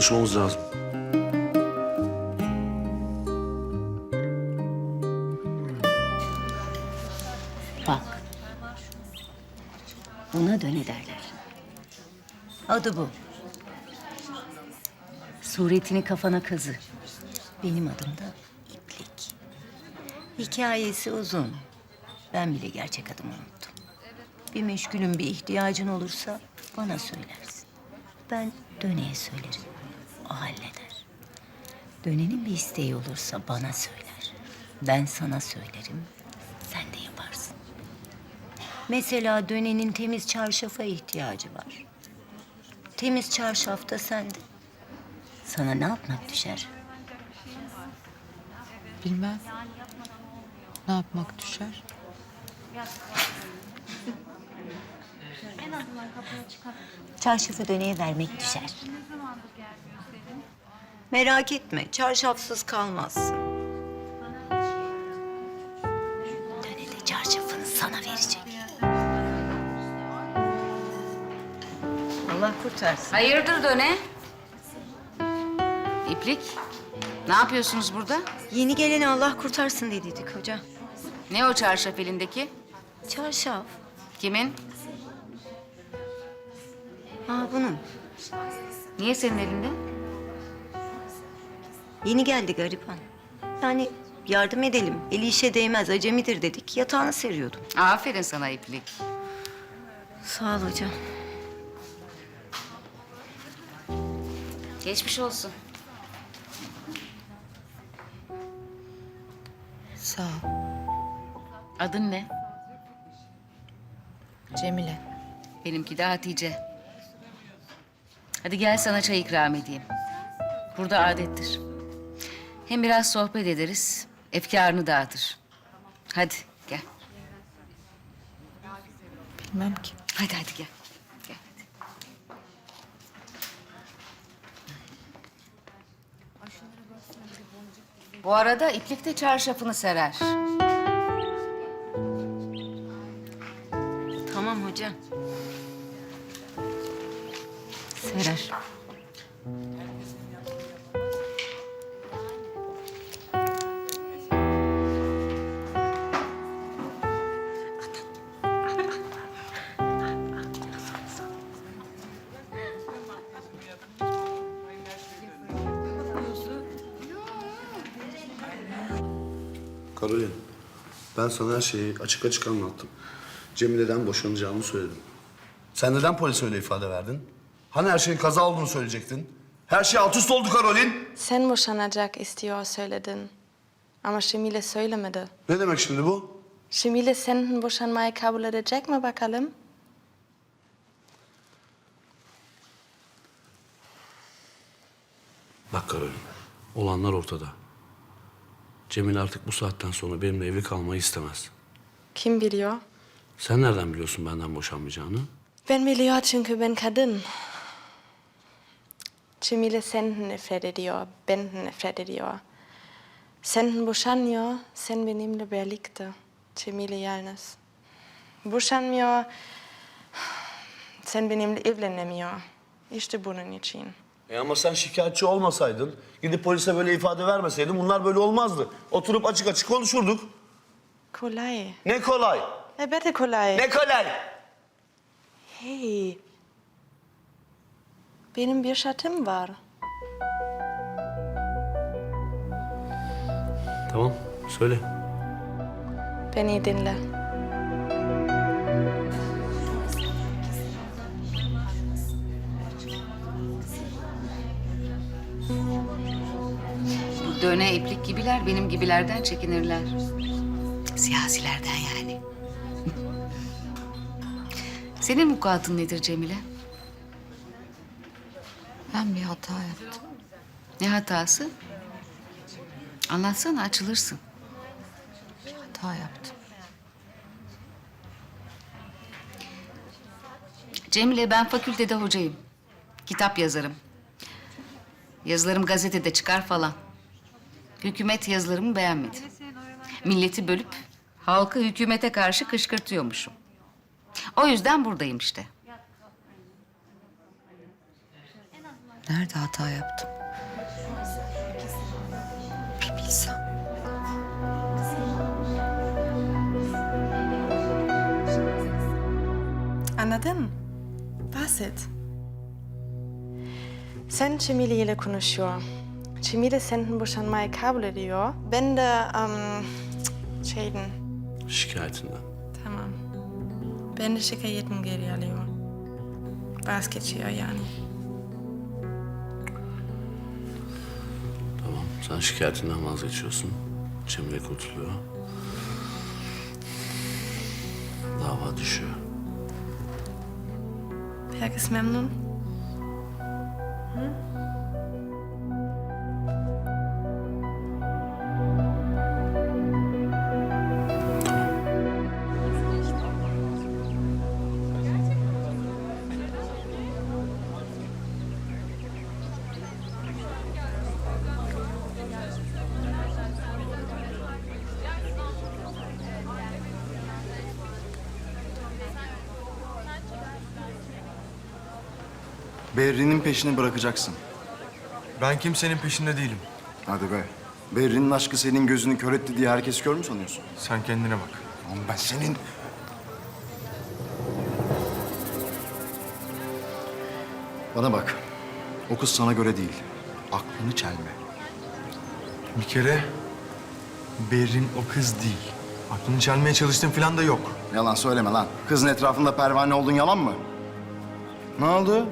konuşmamız lazım. Bak. Buna döne derler. Adı bu. Suretini kafana kazı. Benim adım da İplik. Hikayesi uzun. Ben bile gerçek adımı unuttum. Bir meşgulün bir ihtiyacın olursa bana söylersin. Ben döneye söylerim. O halleder. Dönenin bir isteği olursa bana söyler. Ben sana söylerim. Sen de yaparsın. Mesela dönenin temiz çarşafa ihtiyacı var. Temiz çarşaf da sende. Sana ne yapmak düşer? Bilmem. Ne yapmak düşer? Çarşafı döneye vermek düşer. Merak etme, çarşafsız kalmazsın. Döne de çarşafını sana verecek. Allah kurtarsın. Hayırdır döne? İplik, ne yapıyorsunuz burada? Yeni geleni Allah kurtarsın dediydik hoca. Ne o çarşaf elindeki? Çarşaf. Kimin? Ha bunun. Niye senin elinde? Yeni geldi gariban. Yani yardım edelim. Eli işe değmez, acemidir dedik. Yatağını seriyordum. Aferin sana İplik. Sağ ol hocam. Geçmiş olsun. Sağ ol. Adın ne? Cemile. Benimki de Hatice. Hadi gel sana çay ikram edeyim. Burada adettir. Hem biraz sohbet ederiz, efkarını dağıtır. Hadi gel. Bilmem ki. Hadi hadi gel. Gel hadi. Bu arada iplik de çarşafını serer. Karolin, ben sana her şeyi açık açık anlattım. Cemile'den boşanacağımı söyledim. Sen neden polise öyle ifade verdin? Hani her şeyin kaza olduğunu söyleyecektin? Her şey alt üst oldu Karolin. Sen boşanacak istiyor söyledin. Ama Şemile söylemedi. Ne demek şimdi bu? Şemile senin boşanmayı kabul edecek mi bakalım? Bak Karolin, olanlar ortada. Cemile artık bu saatten sonra benimle evli kalmayı istemez. Kim biliyor? Sen nereden biliyorsun benden boşanmayacağını? Ben biliyor çünkü ben kadın. Şemile senden nefret ediyor, benden nefret ediyor. Senden boşanmıyor, sen benimle birlikte. Şemile yalnız. Boşanmıyor, sen benimle evlenemiyor. İşte bunun için. E ama sen şikayetçi olmasaydın, gidip polise böyle ifade vermeseydin bunlar böyle olmazdı. Oturup açık açık konuşurduk. Kolay. Ne kolay, Elbette kolay. ne kolay. Hey. Benim bir şartım var. Tamam, söyle. Beni dinle. Döne iplik gibiler benim gibilerden çekinirler. Siyasilerden yani. Senin vukuatın nedir Cemile? Ben bir hata yaptım. Ne hatası? Anlatsana açılırsın. Bir hata yaptım. Cemile ben fakültede hocayım. Kitap yazarım. Yazılarım gazetede çıkar falan. Hükümet yazılarımı beğenmedi. Milleti bölüp halkı hükümete karşı kışkırtıyormuşum. O yüzden buradayım işte. Nerede hata yaptım? Bir bilsem. Anladın? Basit. Sen Cemile ile konuşuyor. Cemile senden boşanmaya kabul ediyor. Ben de um, şeyden. Şikayetinden. Tamam. Ben de şikayetim geri alıyor. Vazgeçiyor yani. Tamam. Sen şikayetinden vazgeçiyorsun. Cemile kurtuluyor. Dava düşüyor. Herkes memnun. Berrin'in peşini bırakacaksın. Ben kimsenin peşinde değilim. Hadi be. Berrin'in aşkı senin gözünü kör etti diye herkes kör mü sanıyorsun? Sen kendine bak. Oğlum ben senin... Bana bak. O kız sana göre değil. Aklını çelme. Bir kere Berrin o kız değil. Aklını çelmeye çalıştığın falan da yok. Yalan söyleme lan. Kızın etrafında pervane oldun yalan mı? Ne oldu?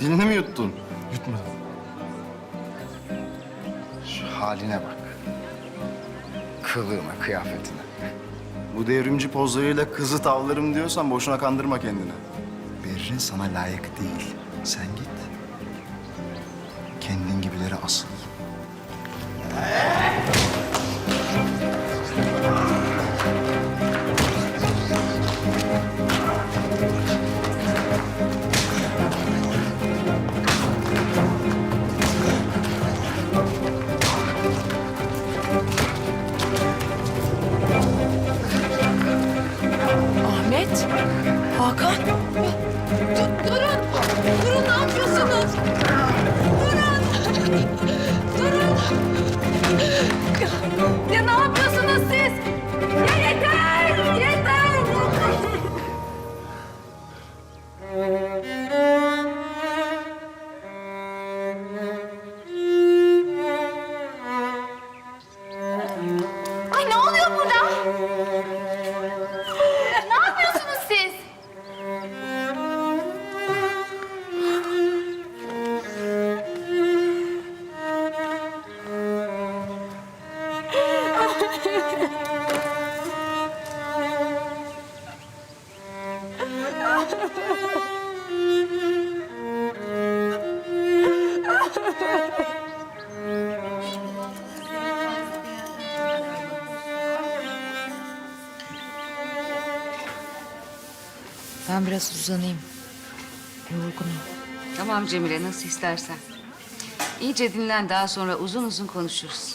Dilini mi yuttun? Yutmadım. Şu haline bak. Kılığına, kıyafetine. Bu devrimci pozlarıyla kızı tavlarım diyorsan boşuna kandırma kendini. Berrin sana layık değil. Sen git. Kendin gibileri asıl. Ben biraz uzanayım. Yorgunum. Tamam Cemile nasıl istersen. İyice dinlen daha sonra uzun uzun konuşuruz.